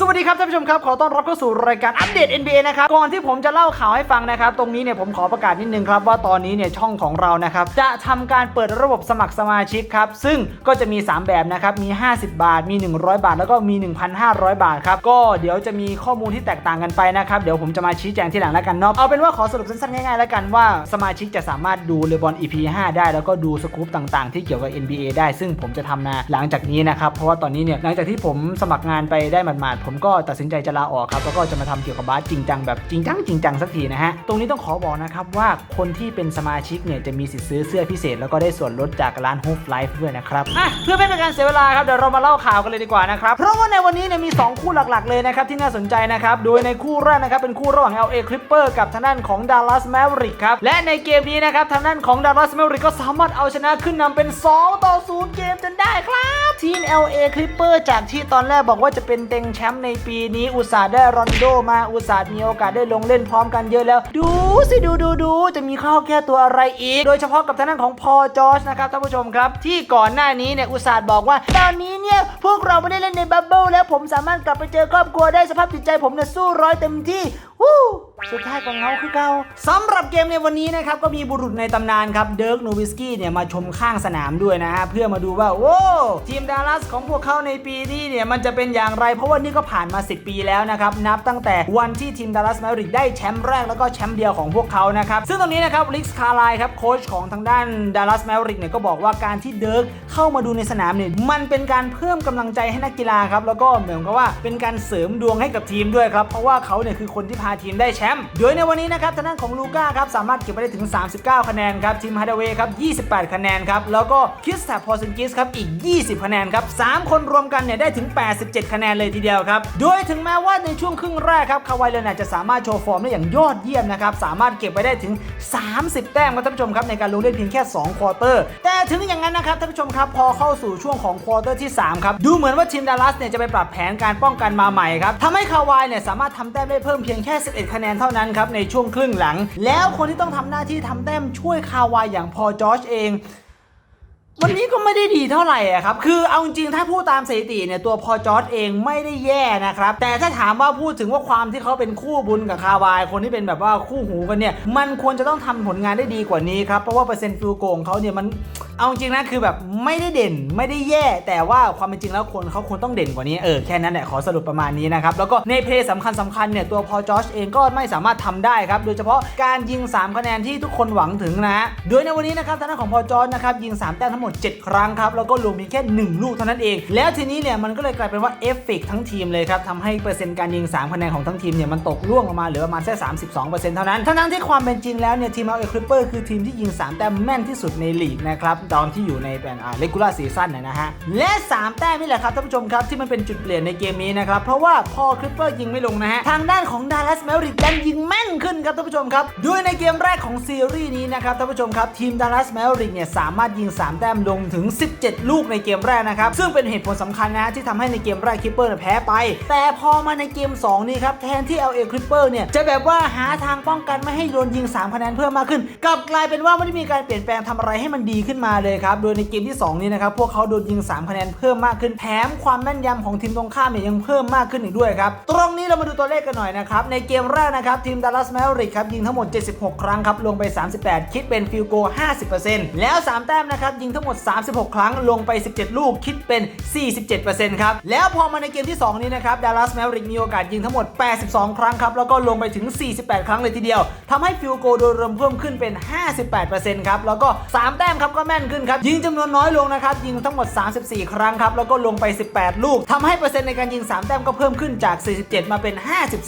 สวัสดีครับท่านผู้ชมครับ ขอต้อนรับเข้าสู่รายการอัปเดต NBA นะครับ ก่อนที่ผมจะเล่าข่าวให้ฟังนะครับ ตรงนี้เนี่ยผมขอประกาศนิดนึงครับ ว่าตอนนี้เนี่ยช่องของเรานะครับ จะทำการเปิดระบบสมัครสมาชิกครับ ซึ่งก็จะมี 3 แบบนะครับ มี 50 บาท มี 100 บาท แล้วก็มี 1,500 บาทครับ ก็เดี๋ยวจะมีข้อมูลที่แตกต่างกันไปนะครับ เดี๋ยวผมจะมาชี้แจงที่หลังแล้วกันเนาะ เอาเป็นว่าขอสรุปสั้นๆง่ายๆแล้วกันว่าสมาชิกจะสามารถดูเลบอน EP 5ได้ แล้วก็ดูสกู๊ปต่างๆ ที่เกี่ยวกับ NBA ได้ ซึ่งผมจะทำนะหลังจากนี้นะครับ เพราะว่าตอนนี้เนี่ยหลังจากที่ผมสมัครงานไปได้หมาดๆผมก็ตัดสินใจจะลาออกครับแล้วก็จะมาทำเกี่ยวกับบาสจริงจังแบบจริงจังจริงจังสักทีนะฮะตรงนี้ต้องขอบอกนะครับว่าคนที่เป็นสมาชิกเนี่ยจะมีสิทธิ์ซื้อเสื้อพิเศษ แล้วก็ได้ส่วนลดจากร้าน Hope Life ด้วยนะครับอะเพื่อไม่เป็นการเสียเวลาครับเดี๋ยวเรามาเล่าข่าวกันเลยดีกว่านะครับเพราะว่าในวันนี้เนี่ยมี 2 คู่หลักๆเลยนะครับที่น่าสนใจนะครับโดยในคู่แรกนะครับเป็นคู่ระหว่าง LA Clipper กับทางด้านของ Dallas Maverick ครับและในเกมนี้นะครับทางด้านของ Dallas Maverick ก็สามารถเอาชนะขึ้นนำเป็น 2 ต่อ 0 เกมจนได้ครับ ทีม LA Clipper จากที่ตอนแรกบอกว่าจะเป็นเต็งแชมป์ในปีนี้อุตส่าห์ได้รอนโดมาอุตส่าห์มีโอกาสได้ลงเล่นพร้อมกันเยอะแล้ว ดูสิดูดูดูจะมีข้อแก้ตัวอะไรอีก โดยเฉพาะกับทางด้านของพอจอชนะครับท่านผู้ชมครับ ที่ก่อนหน้านี้เนี่ยอุตส่าห์บอกว่า ตอนนี้เนี่ย พวกเราไม่ได้เล่นในบับเบิลแล้วผมสามารถกลับไปเจอครอบครัวได้สภาพจิตใจผมเนี่ยสู้ร้อยเต็มที่ วู้สุดท้ายก็เงาคือเก่าสำหรับเกมในวันนี้นะครับก็มีบุรุษในตำนานครับเดิร์กโนวิสกี้เนี่ยมาชมข้างสนามด้วยนะฮะเพื่อมาดูว่าโอ้ทีมดัลลัสของพวกเขาในปีนี้เนี่ยมันจะเป็นอย่างไร เพราะว่านี่ก็ผ่านมา 10 ปีแล้วนะครับนับตั้งแต่วันที่ทีมดัลลัสแมริกได้แชมป์แรกแล้วก็แชมป์เดียวของพวกเขานะครับซึ่งตรงนี้นะครับลิกส์คาร์ไลครับโค้ชของทางด้านดัลลัสแมริกเนี่ยก็บอกว่าการที่เดิร์กเข้ามาดูในสนามเนี่ยมันเป็นการเพิ่มกำลังใจให้นักกีฬาครับแล้วก็เหมือนกับว่าเป็นการเสริมดวงให้กับทีมด้วยครับเพราะว่าเขาเนี่ยคือคนที่พาทีมได้แชมป์โดยในวันนี้นะครับทางด้านของลูก้าครับสามารถเก็บไปได้ถึง 39 คะแนนครับทีมฮาร์ดเวย์ครับ 28 คะแนนครับแล้วก็คิสแตพอซินกิสครับอีก 20 คะแนนครับสามคนรวมกันเนี่ยได้ถึง 87 คะแนนเลยทีเดียวครับโดยถึงแม้ว่าในช่วงครึ่งแรกครับคาวายเลนจจะสามารถโชว์ฟอร์มได้อย่างยอดเยี่ยมนะครับสามารถเก็บไปได้ถึง 30 แต้มครับท่านผู้ชมครับในการลงเล่นเพียงแค่2ควอเตอร์แต่ถึงอย่างนั้นนะครับท่านผู้ชมครับพอเข้าสู่ช่วงของควอเตอร์ที่3ครับดูเหมือนว่าทีมดัลลัสเนี่ยจะไปปรับแผนการป้องกันมาใหม่ครับทำให้คาวายเนี่ยสามารถทำแต้มได้เพิ่มเพียงแค่11 คะแนนเท่านั้นครับในช่วงครึ่งหลัง แล้วคนที่ต้องทำหน้าที่ทำแต้มช่วยคาวายอย่างพอจอชเองวันนี้ก็ไม่ได้ดีเท่าไหร่อะครับ คือเอาจริงถ้าพูดตามสถิติเนี่ยตัวพอจอร์ดเองไม่ได้แย่นะครับ แต่ถ้าถามว่าพูดถึงว่าความที่เขาเป็นคู่บุญกับคาวาย คนที่เป็นแบบว่าคู่หูกันเนี่ย มันควรจะต้องทำผลงานได้ดีกว่านี้ครับ เพราะว่าเปอร์เซ็นต์ฟิลโกงเขาเนี่ยมัน เอาจริงนะคือแบบไม่ได้เด่นไม่ได้แย่ แต่ว่าความเป็นจริงแล้วคนเขาควรต้องเด่นกว่านี้เออแค่นั้นแหละขอสรุปประมาณนี้นะครับแล้วก็ในเพลย์สำคัญสำคัญเนี่ยตัวพอจอชเองก็ไม่สามารถทำได้ครับโดยเฉพาะการยิง 3 คะแนนที่ทุกคนหวังถึงนะฮะโดยในวันนี้นะครับทางด้านของพอจอชนะครับยิง 3 แต้มทั้งหมด 7 ครั้งครับแล้วก็ลงมีแค่ 1 ลูกเท่านั้นเอง แล้วทีนี้เนี่ยมันก็เลยกลายเป็นว่าเอฟเฟกทั้งทีมเลยครับทำให้เปอร์เซ็นต์การยิง 3 คะแนนของทั้งทีมเนี่ยมันตกล่วงลงมาเหลือประมาณแค่32%เท่านั้นทั้งที่ความเป็นจริงแล้วเนี่ยทีมเอาเอคลิปเปอร์คือทีมที่ยิง 3 แต้มแม่นที่สุดในลีกนะครับตอนที่อยู่ในเป็นอ่าเลกูล่าซีซั่นนะฮะ และ 3 แต้มนี่แหละครับท่านผู้ชมครับที่มันเป็นจุดเปลี่ยนในเกมนี้นะครับ เพราะว่าพอคลิปเปอร์ยิงไม่ลงนะฮะ ทางด้านของดัลลัสแมริกดันยิงแม่นขึ้นครับท่านผู้ชมครับด้วยในเกมแรกของซีรีส์นี้นะครับท่านผู้ชมครับทีมดัลลัสแมริกเนี่ยสามารถยิง 3 แต้มลงถึง 17 ลูกในเกมแรกนะครับซึ่งเป็นเหตุผลสำคัญนะที่ทำให้ในเกมแรกคลิปเปอร์แพ้ไป แต่พอมาในเกม 2 นี้ครับแทนที่ LA Clipper เนี่ยจะแบบว่าหาทางป้องกันไม่ให้โดนยิง3คะแนนเพิ่มมากขึ้นกลับกลายเป็นว่าไม่ได้มีการเปลี่ยนแปลงทำอะไรให้มันดีขึ้นมาเลยครับ โดยในเกมที่ 2 นี้นะครับ พวกเขาโดนยิง 3 คะแนนเพิ่มมากขึ้น แถมความแม่นยำของทีมตรงข้ามเนี่ยยังเพิ่มมากขึ้นอีกด้วยครับ ตรงนี้เรามาดูตัวเลขกันหน่อยนะครับ ในเกมแรกนะครับ ทีม Dallas Mavericks ครับ ยิงทั้งหมด 76 ครั้งครับ ลงไป 38 คิดเป็นฟิลโก 50%แล้ว 3 แต้มนะครับ ยิงทั้งหมด 36 ครั้ง ลงไป 17 ลูก คิดเป็น 47%ครับ แล้วพอมาในเกมที่ 2 นี้นะครับ Dallas Mavericks มีโอกาสยิงทั้งหมด 82 ครั้งครับ แล้วก็ลงไปถึง 48 ครั้งเลยทีเดียวทำให้ฟิลโกโดยรวมเพิ่มขึ้นเป็น 58%ครับ แล้วก็ 3 แต้มครับก็แม่นขึ้นครับ ยิงจำนวนน้อยลงนะครับ ยิงทั้งหมด 34 ครั้งครับ แล้วก็ลงไป 18 ลูกทำให้เปอร์เซ็นต์ในการยิง 3 แต้มก็เพิ่มขึ้นจาก 47 มาเป็น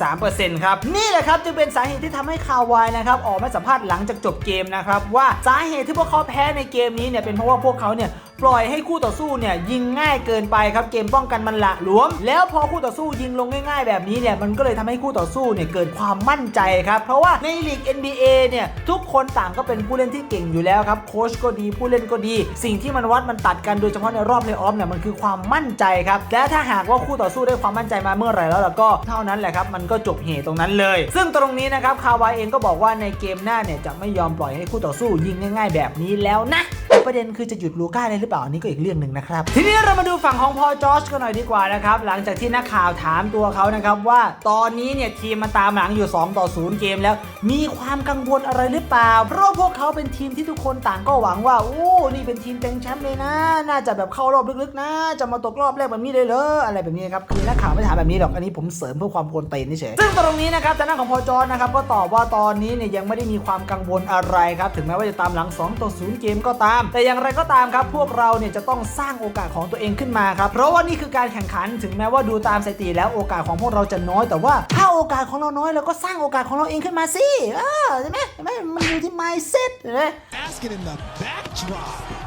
53%ครับ นี่แหละครับจึงเป็นสาเหตุที่ทำให้คาวายนะครับออกมาสัมภาษณ์หลังจากจบเกมนะครับว่าสาเหตุที่พวกเขาแพ้ในเกมนี้เนี่ยเป็นเพราะว่าพวกเขาเนี่ย ปล่อยให้คู่ต่อสู้เนี่ยยิงง่ายเกินไปครับเกมป้องกันมันละหลวม แล้วพอคู่ต่อสู้ยิงลงง่ายๆ แบบนี้เนี่ยมันก็เลยทำให้คู่ต่อสู้เนี่ยเกิดความมั่นใจครับเพราะว่าในลีก NBA เนี่ยทุกคนต่างก็เป็นผู้เล่นที่เก่งอยู่แล้วครับโค้ชก็ดีผู้เล่นก็ดี สิ่งที่มันวัดมันตัดกันโดยเฉพาะในรอบเพลย์ออฟเนี่ยมันคือความมั่นใจครับและถ้าหากว่าคู่ต่อสู้ได้ความมั่นใจมาเมื่อไหร่แล้วล่ะก็เท่านั้นแหละครับมันก็จบเหตุตรงนั้นเลย ซึ่งตรงนี้นะครับคาวายเองก็บอกว่าในเกมหน้าเนี่ยจะไม่ยอมปล่อยให้คู่ต่อสู้ยิงง่าย ๆ แบบนี้แล้วนะ ประเด็นคือจะหยุดลูก้าได้หรือเปล่าอันนี้ก็อีกเรื่องหนึ่งนะครับทีนี้เรามาดูฝั่งของพอจอชกันหน่อยดีกว่านะครับหลังจากที่นักข่าวถามตัวเขานะครับว่าตอนนี้เนี่ยทีมมาตามหลังอยู่ 2 ต่อ 0 เกมแล้ว มีความกังวลอะไรหรือเปล่า เพราะพวกเขาเป็นทีมที่ทุกคนต่างก็หวังว่าโอ้นี่เป็นทีมเต็งแชมป์เลยนะ น่าจะแบบเข้ารอบลึกๆนะ จะมาตกรอบแรกแบบนี้เลยเหรออะไรแบบนี้ครับคือนักข่าวไม่ถามแบบนี้หรอกอันนี้ผมเสริมเพื่อความกวนตีนเฉยซึ่งตรงนี้นะครับทางด้านของพอจอชนะครับก็ตอบว่าตอนนี้เนี่ยยังไม่ได้มีความกังวลอะไรครับถึงแม้ว่าจะตามหลัง 2 ต่อ 0 เกมก็ตามแต่อย่างไรก็ตามครับพวกเราเนี่ยจะต้องสร้างโอกาสของตัวเองขึ้นมาครับเพราะว่านี่คือการแข่งขันถึงแม้ว่าดูตามสถิติแล้วโอกาสของพวกเราจะน้อยแต่ว่าถ้าโอกาสของเราน้อยเราก็สร้างโอกาสของเราเองขึ้นมาสิเออใช่ไหมใช่ไหมมันอยู่ที่ mindset เห็นไหม Basket in the backdrop.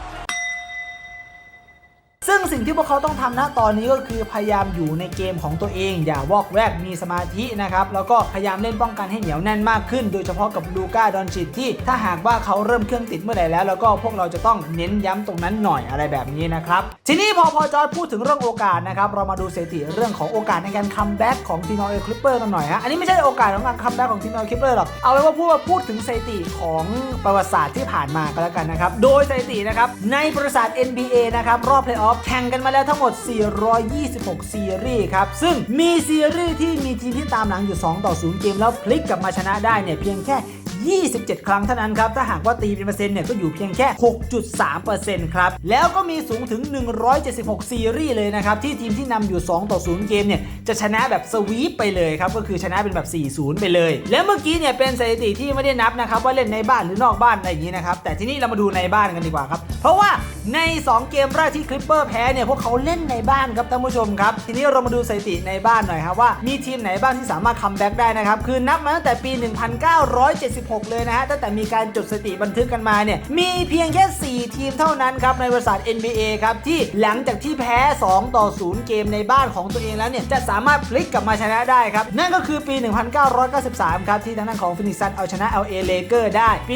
ซึ่งสิ่งที่พวกเขาต้องทำนะตอนนี้ก็คือพยายามอยู่ในเกมของตัวเอง อย่าวอกแวกมีสมาธินะครับแล้วก็พยายามเล่นป้องกันให้เหนียวแน่นมากขึ้น โดยเฉพาะกับลูก้าดอนจิตที่ถ้าหากว่าเขาเริ่มเครื่องติดเมื่อไหร่แล้ว แล้วก็พวกเราจะต้องเน้นย้ำตรงนั้นหน่อยอะไรแบบนี้นะครับทีนี้พอพอจอร์จพูดถึงเรื่องโอกาสนะครับเรามาดูสถิติเรื่องของโอกาสในการคัมแบ็กของทีนอเอคลิปเปอร์กันหน่อยฮะอันนี้ไม่ใช่โอกาสของการคัมแบ็กของทีนอเอคลิปเปอร์หรอกเอาไว้ว่าพูดว่าพูดถึงสถิติของประวัติศาสตร์ที่ผ่านมาก็แล้วกันนะครับโดยสถิตินะครับในประวัติศาสตร์ NBA นะครับรอบเพลย์ออฟแข่งกันมาแล้วทั้งหมด 426 ซีรีส์ครับ ซึ่งมีซีรีส์ที่มีทีมที่ตามหลังอยู่ 2 ต่อ 0 เกมแล้วพลิกกลับมาชนะได้เนี่ยเพียงแค่ 27 ครั้งเท่านั้นครับ ถ้าหากว่าตีเป็นเปอร์เซ็นต์เนี่ยก็อยู่เพียงแค่ 6.3%ครับ แล้วก็มีสูงถึง 176 ซีรีส์เลยนะครับ ที่ทีมที่นำอยู่ 2 ต่อ 0 เกมเนี่ย จะชนะแบบสวีปไปเลยครับ ก็คือชนะเป็นแบบ 4-0 ไปเลย แล้วเมื่อกี้เนี่ยเป็นสถิติที่ไม่ได้นับนะครับว่าเล่นในบ้านหรือนอกบ้านอะไรอย่างนี้นะครับ แต่ที่นี่เรามาดูในบ้านกันดีกว่าครับ เพราะว่าใน 2 เกมแรกที่คลิปเปอร์แพ้เนี่ยพวกเขาเล่นในบ้านครับท่านผู้ชมครับทีนี้เรามาดูสถิติในบ้านหน่อยครับว่ามีทีมไหนบ้างที่สามารถคัมแบ็กได้นะครับคือนับมาตั้งแต่ปี 1976 6 เลยนะฮะตั้งแต่มีการจดสถิติบันทึกกันมาเนี่ยมีเพียงแค่ 4 ทีมเท่านั้นครับในบริษัท NBA ครับที่หลังจากที่แพ้ 2 ต่อ 0 เกมในบ้านของตัวเองแล้วเนี่ยจะสามารถพลิกกลับมาชนะได้ครับ นั่นก็คือปี 1993 ครับที่ทางด้านของฟินิกซันเอาชนะ LA Lakers ได้ปี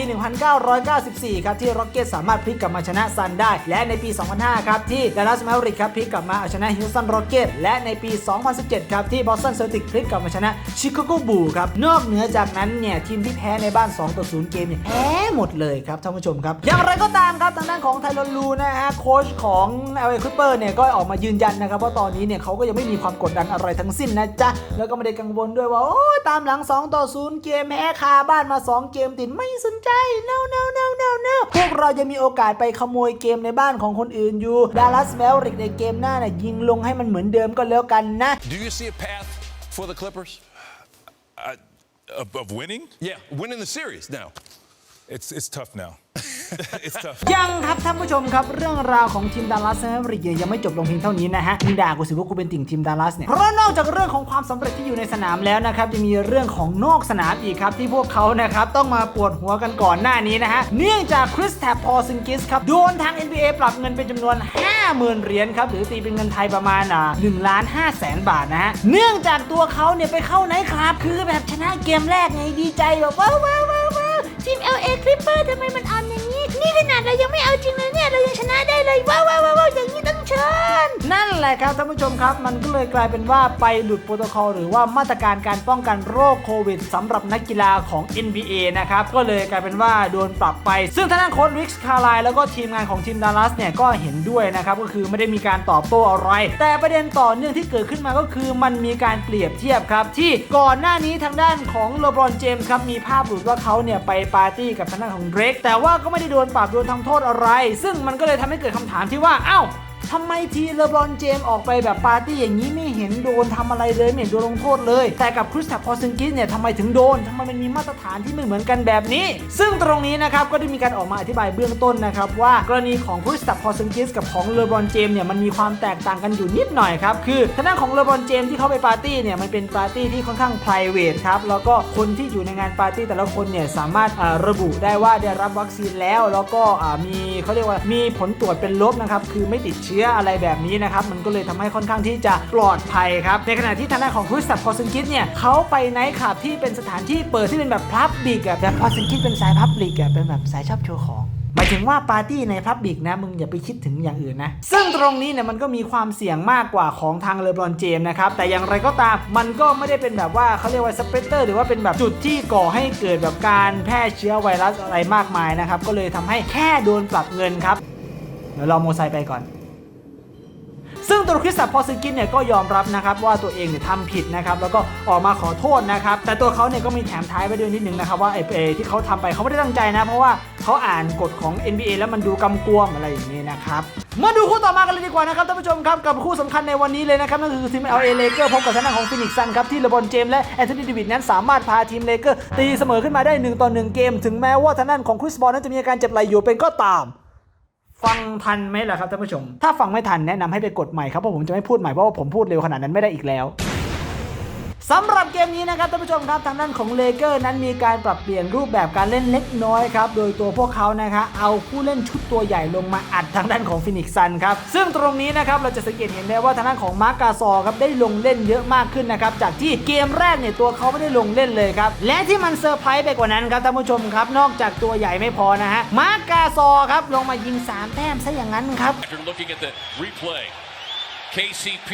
1994 ครับที่ Rockets สามารถพลิกกลับมาชนะซันได้ และในปี 2005 ครับที่ Dallas Mavericks ครับพลิกกลับมาเอาชนะ Houston Rockets และในปี 2017 ครับที่ Boston Celtics พลิกกลับมาชนะ Chicago Bulls ครับนอกเหนือจากนั้นเนี่ยทีมที่แพ้ในบ้าน2ต่อ0เกมเนี่ยแพ้หมดเลยครับท่านผู้ชมครับ อย่างไรก็ตามครับทางด้านของไทรอนลูนะฮะโค้ชของ LA Clippers เนี่ยก็ออกมายืนยันนะครับว่าตอนนี้เนี่ยเขาก็ยังไม่มีความกดดันอะไรทั้งสิ้นนะจ๊ะแล้วก็ไม่ได้กังวลด้วยว่าโอ้ยตามหลัง 2 ต่อ 0 เกมแพ้คาบ้านมา 2 เกมติดไม่สนใจ no no no no no พวกเรายังมีโอกาสไปขโมยเกมในบ้านของคนอื่นอยู่ดัลลัสแมวริกในเกมหน้าเนี่ยยิงลงให้มันเหมือนเดิมก็แล้วกันนะ Do you see a path for the Clippers? Of, of winning? Yeah, winning the series now. It's it's tough now. It's tough. ยังครับท่านผู้ชมครับ เรื่องราวของทีมดัลลัสแมวริกยังไม่จบลงเพียงเท่านี้นะฮะมึงด่ากูสิว่ากูเป็นติ่งทีมดัลลัสเนี่ย เพราะนอกจากเรื่องของความสำเร็จที่อยู่ในสนามแล้วนะครับยังมีเรื่องของนอกสนามอีกครับ ที่พวกเขานะครับต้องมาปวดหัวกันก่อนหน้านี้นะฮะ เนื่องจากคริสแทปพอซิงกิสครับโดนทาง NBA ปรับเงินเป็นจำนวน 50,000 เหรียญครับหรือตีเป็นเงินไทยประมาณอ่า1ล้าน5แสนบาทนะฮะ เนื่องจากตัวเขาเนี่ยไปเข้าไนท์คลับคือแบบชนะเกมแรกไงดีใจแบบว้าวว้าวว้าวว้าวทีม LA Clipper ทำไมมันอ่อนอย่างนี้ ขนาดเรายังไม่เอาจริงเลยเนี่ยเรายังชนะได้เลยว้าวว้าวว้าวอย่างนี้ต้อง ชิญนั่นแหละครับท่านผู้ชมครับ มันก็เลยกลายเป็นว่าไปหลุดโปรโตคอลหรือว่ามาตรการการป้องกันโรคโควิดสำหรับนักกีฬาของ NBA นะครับ ก็เลยกลายเป็นว่าโดนปรับไป ซึ่งทางด้านโค้ชริกส์คาร์ไลแล้วก็ทีมงานของทีมดัลลัสเนี่ยก็เห็นด้วยนะครับ ก็คือไม่ได้มีการตอบโต้อะไร แต่ประเด็นต่อเนื่องที่เกิดขึ้นมาก็คือมันมีการเปรียบเทียบครับ ที่ก่อนหน้านี้ทางด้านของเลบรอนเจมส์ครับมีภาพหลุดว่าเขาเนี่ยไปปาร์ตี้กับทางด้านของเดรกแต่ว่าก็ไม่ได้โดนปรับโดนทำโทษอะไร ซึ่งมันก็เลยทำให้เกิดคำถามที่ว่า เอ้า ทำไมทีเลบรอนเจมส์ออกไปแบบปาร์ตี้อย่างนี้ไม่เห็นโดนทำอะไรเลยไม่เห็นโดนลงโทษเลย แต่กับคริสตัพพอซิงกิสเนี่ยทำไมถึงโดนทำไมมันมีมาตรฐานที่ไม่เหมือนกันแบบนี้ ซึ่งตรงนี้นะครับก็ได้มีการออกมาอธิบายเบื้องต้นนะครับว่ากรณีของคริสตัพพอซิงกิสกับของเลบรอนเจมส์เนี่ยมันมีความแตกต่างกันอยู่นิดหน่อยครับคือทางด้านของเลบรอนเจมส์ที่เขาไปปาร์ตี้เนี่ยมันเป็นปาร์ตี้ที่ค่อนข้าง p r i v a t ครับแล้วก็คนที่อยู่ในงานปาร์ตี้แต่ละคนเนี่ยสามารถระบุได้ว่าได้รับวัคซีนแล้ว แล้วก็มีเขาเรียกว่ามีผลตรวจเป็นลบนะครับคือไม่ติดเชื้ออะไรแบบนี้นะครับ มันก็เลยทำให้ค่อนข้างที่จะปลอดภัยครับ ในขณะที่ทางด้านของคริสตัพพอซิงกิสเนี่ยเขาไปไนท์คลับที่เป็นสถานที่เปิดที่เป็นแบบพับบิกอะแบบพอซิงกิสเป็นสายพับบิกอะเป็นแบบสายชอบโชว์ของหมายถึงว่าปาร์ตี้ในพับบิกนะ มึงอย่าไปคิดถึงอย่างอื่นนะ ซึ่งตรงนี้เนี่ยมันก็มีความเสี่ยงมากกว่าของทางเลบรอนเจมส์นะครับ แต่อย่างไรก็ตามมันก็ไม่ได้เป็นแบบว่าเขาเรียกว่าสเปกเตอร์หรือว่าเป็นแบบจุดที่ก่อให้เกิดแบบการแพร่เชื้อไวรัสอะไรมากมายนะครับ ก็เลยทำให้แค่โดนปรับเงินครับเดี๋ยวเรอโมไซไปก่อน ซึ่งตัวคริสตัพพอซิกินเนี่ยก็ยอมรับนะครับว่าตัวเองเนี่ยทำผิดนะครับแล้วก็ออกมาขอโทษนะครับแต่ตัวเขาเนี่ยก็มีแถมท้ายไว้ด้วยนิดนึงนะครับว่าไอ้เอที่เขาทำไปเขาไม่ได้ตั้งใจนะ เพราะว่าเขาอ่านกฎของ NBA แล้วมันดูกำกวมอะไรอย่างนี้นะครับมาดูคู่ต่อมากันเลยดีกว่านะครับท่านผู้ชมครับกับคู่สำคัญในวันนี้เลยนะครับนั่นคือทีม LA Lakers พบกับทางด้านของฟินิกซันครับที่เลบอนเจมส์และแอนโทนีเดวิดนั้นสามารถพาทีมเลเกอร์ตีเสมอขึ้นมาได้1ต่อ1เกม ถึงแม้ว่าทางด้านของคริสบอลนั้นจะมีอาการเจ็บไหล่อยู่เป็นก็ตาม ฟังทันไหมล่ะครับท่านผู้ชม ถ้าฟังไม่ทันแนะนำให้ไปกดใหม่ครับเพราะผมจะไม่พูดใหม่เพราะว่าผมพูดเร็วขนาดนั้นไม่ได้อีกแล้ว สำหรับเกมนี้นะครับท่านผู้ชมครับทางด้านของเลเกอร์นั้นมีการปรับเปลี่ยนรูปแบบการเล่นเล็กน้อยครับ โดยตัวพวกเขานะคะเอาผู้เล่นชุดตัวใหญ่ลงมาอัดทางด้านของฟินิกซันครับ ซึ่งตรงนี้นะครับเราจะสังเกตเห็นได้ว่าทางด้านของมาร์กาซอครับได้ลงเล่นเยอะมากขึ้นนะครับ จากที่เกมแรกเนี่ยตัวเขาไม่ได้ลงเล่นเลยครับ และที่มันเซอร์ไพรส์ไปกว่านั้นครับท่านผู้ชมครับ นอกจากตัวใหญ่ไม่พอนะฮะมาร์กาซอครับลงมายิงสามแต้มซะอย่างนั้นครับ After looking at the replay, KCP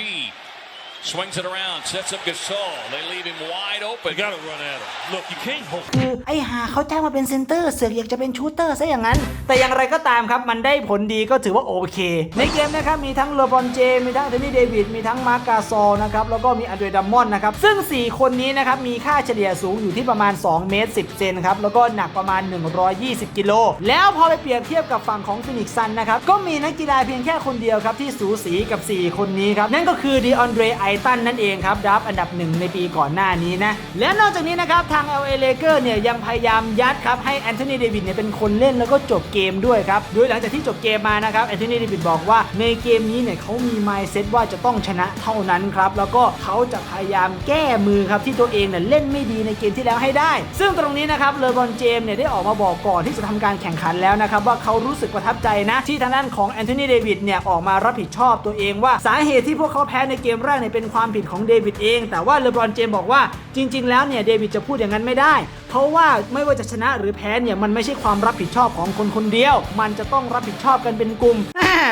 swings it around, sets up Gasol. They leave him wide open. You got to run at him. Look, you can't hold. คือไอ้หาเขาจ้างมาเป็นเซนเตอร์เสือกอยากจะเป็นชูเตอร์ซะอย่างนั้น แต่อย่างไรก็ตามครับ มันได้ผลดีก็ถือว่าโอเค ในเกมนะครับ มีทั้งเลบรอนเจมส์มีทั้งเทนนี่เดวิดมีทั้งมาร์กาซอลนะครับ แล้วก็มีอันเดรดัมมอนนะครับ ซึ่ง 4 คนนี้นะครับ มีค่าเฉลี่ยสูงอยู่ที่ประมาณ 2 เมตร 10 เซนครับ แล้วก็หนักประมาณ 120 กิโล แล้วพอไปเปรียบเทียบกับฝั่งของฟินิกซันนะครับก็มีนักกีฬาเพียงแค่คนเดียวครับที่สูสีกับ 4 คนนี้ครับนั่นก็คือดีออนเดรไอตันนั่นเองครับดับอันดับหนึ่งในปีก่อนหน้านี้นะ และนอกจากนี้นะครับ ทาง LA Lakers เนี่ยยังพยายามยัดครับ ให้แอนโทนีเดวิดเนี่ยเป็นคนเล่นแล้วก็จบเกมด้วยครับ โดยหลังจากที่จบเกมมานะครับแอนโทนีเดวิดบอกว่าในเกมนี้เนี่ยเขามี mindset ว่าจะต้องชนะเท่านั้นครับ แล้วก็เขาจะพยายามแก้มือครับที่ตัวเองเนี่ยเล่นไม่ดีในเกมที่แล้วให้ได้ ซึ่งตรงนี้นะครับเลบรอนเจมเนี่ยได้ออกมาบอกก่อนที่จะทำการแข่งขันแล้วนะครับว่าเขารู้สึกประทับใจนะที่ทางด้านของแอนโทนีเดวิดเนี่ยออกมารับผิดชอบตัวเองว่าสาเหตุที่พวกเขาแพ้ในเกมแรกเนี่ยเป็นความผิดของเดวิดเอง แต่ว่าเลบรอนเจมบอกว่าจริง ๆ แล้วเนี่ยเดวิดจะพูดอย่างนั้นไม่ได้ เพราะว่าไม่ว่าจะชนะหรือแพ้เนี่ยมันไม่ใช่ความรับผิดชอบของคนคนเดียว มันจะต้องรับผิดชอบกันเป็นกลุ่ม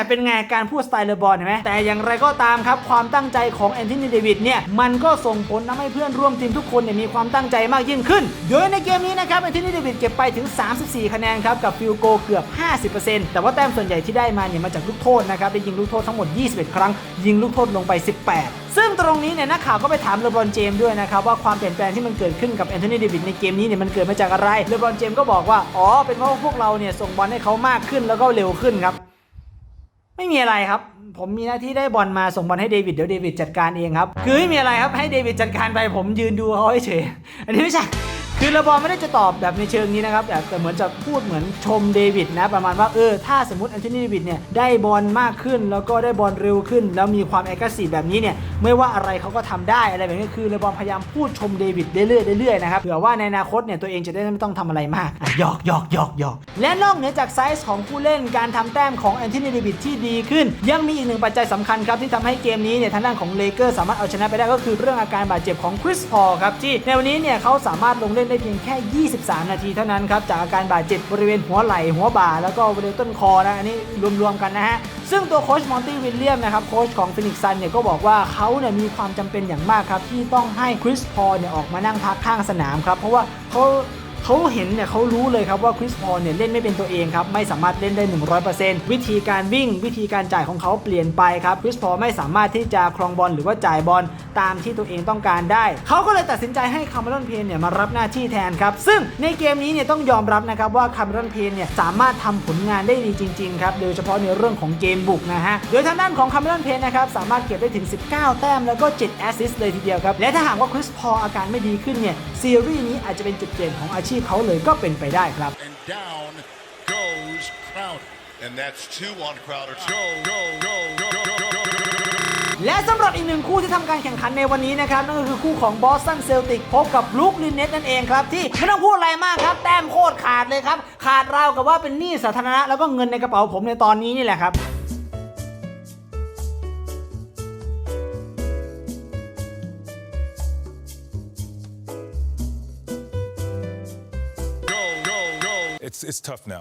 เป็นไงการพูดสไตล์เลบอนเห็นไหมแต่อย่างไรก็ตามครับความตั้งใจของแอนโทนีเดวิดเนี่ยมันก็ส่งผลทำให้เพื่อนร่วมทีมทุกคนเนี่ยมีความตั้งใจมากยิ่งขึ้น โดยในเกมนี้นะครับแอนโทนีเดวิดเก็บไปถึง 34 คะแนนครับกับฟิลโกเกือบ 50%แต่ว่าแต้มส่วนใหญ่ที่ได้มาเนี่ยมาจากลูกโทษนะครับได้ยิงลูกโทษทั้งหมด 21 ครั้ง ยิงลูกโทษลงไป 18ซึ่งตรงนี้เนี่ยนักข่าวก็ไปถามเลบรอนเจมส์ด้วยนะครับว่าความเปลี่ยนแปลงที่มันเกิดขึ้นกับแอนโทนีเดวิดในเกมนี้เนี่ยมันเกิดมาจากอะไรเลบรอนเจมส์ก็บอกว่าอ๋อเป็นเพราะพวกเราเนี่ยส่งบอลให้เขามากขึ้นแล้วก็เร็วขึ้นครับ ไม่มีอะไรครับ ผมมีหน้าที่ได้บอลมาส่งบอลให้เดวิดเดี๋ยวเดวิดจัดการเองครับ คือไม่มีอะไรครับให้เดวิดจัดการไปผมยืนดูเขาเฉยอันนี้ไม่ใช่ คือเลบอลไม่ได้จะตอบแบบในเชิงนี้นะครับแต่แต่เหมือนจะพูดเหมือนชมเดวิดนะ ประมาณว่าเออถ้าสมมติแอนโทนีเดวิดเนี่ยได้บอลมากขึ้น แล้วก็ได้บอลเร็วขึ้น แล้วมีความแอคทีฟแบบนี้เนี่ยไม่ว่าอะไรเขาก็ทำได้อะไรแบบนี้คือเลบอลพยายามพูดชมเดวิดเรื่อยๆเรื่อยๆนะครับเผื่อว่าในอนาคตเนี่ยตัวเองจะได้ไม่ต้องทำอะไรมากหยอกหยอกหยอกหยอกและนอกเหนือจากไซส์ของผู้เล่นการทำแต้มของแอนโทนีเดวิดที่ดีขึ้น ยังมีอีกหนึ่งปัจจัยสำคัญครับที่ทำให้เกมนี้เนี่ยทางด้านของเลเกอร์สามารถเอาชนะไปได้ก็คือเรื่องอาการบาดเจ็บของคริสพอลครับที่ในวันนี้เนี่ยเขาสามารถลงเล่นได้เพียงแค่ 23 นาทีเท่านั้นครับจากอาการบาดเจ็บบริเวณหัวไหล่หัวบ่า แล้วก็บริเวณต้นคอนะอันนี้รวมๆกันนะฮะซึ่งตัวโค้ชมอนตี้วิลเลียมนะครับโค้ชของฟินิกซันเนี่ยก็บอกว่าเขาเนี่ยมีความจำเป็นอย่างมากครับที่ต้องให้คริสพอเนี่ยออกมานั่งพักข้างสนามครับเพราะว่าเขา เขาเห็นเนี่ยเขารู้เลยครับว่าคริสพอลเนี่ยเล่นไม่เป็นตัวเองครับไม่สามารถเล่นได้ 100%วิธีการวิ่งวิธีการจ่ายของเขาเปลี่ยนไปครับคริสพอลไม่สามารถที่จะครองบอลหรือว่าจ่ายบอลตามที่ตัวเองต้องการได้ เขาก็เลยตัดสินใจให้คาร์เมลอนเพนเนี่ยมารับหน้าที่แทนครับ ซึ่งในเกมนี้เนี่ยต้องยอมรับนะครับว่าคาร์เมลอนเพนเนี่ยสามารถทำผลงานได้ดีจริงๆครับโดยเฉพาะในเรื่องของเกมบุกนะฮะโดยทางด้านของคาร์เมลอนเพนนะครับสามารถเก็บได้ถึง 19 แต้มแล้วก็7แอสซิสต์เลยทีเดียวครับและถ้าหากว่าคริสพออาการไม่ดีขึ้นเนี่ย ซีรีส์นี้อาจจะเป็นจุดเปลี่ยนของอาชีพเขาเลยก็เป็นไปได้ครับ And down goes Crowder. And that's two on Crowder. Go, go, go, go, go, go, go, go, go, go. และสำหรับอีกหนึ่งคู่ที่ทำการแข่งขันในวันนี้นะครับ นั่นก็คือคู่ของบอสตันเซลติกพบกับบรูคลินเนตนั่นเองครับ ที่ไม่ต้องพูดอะไรมากครับ แต้มโคตรขาดเลยครับ ขาดราวกับว่าเป็นหนี้สาธารณะแล้วก็เงินในกระเป๋าผมในตอนนี้นี่แหละครับ It's tough now.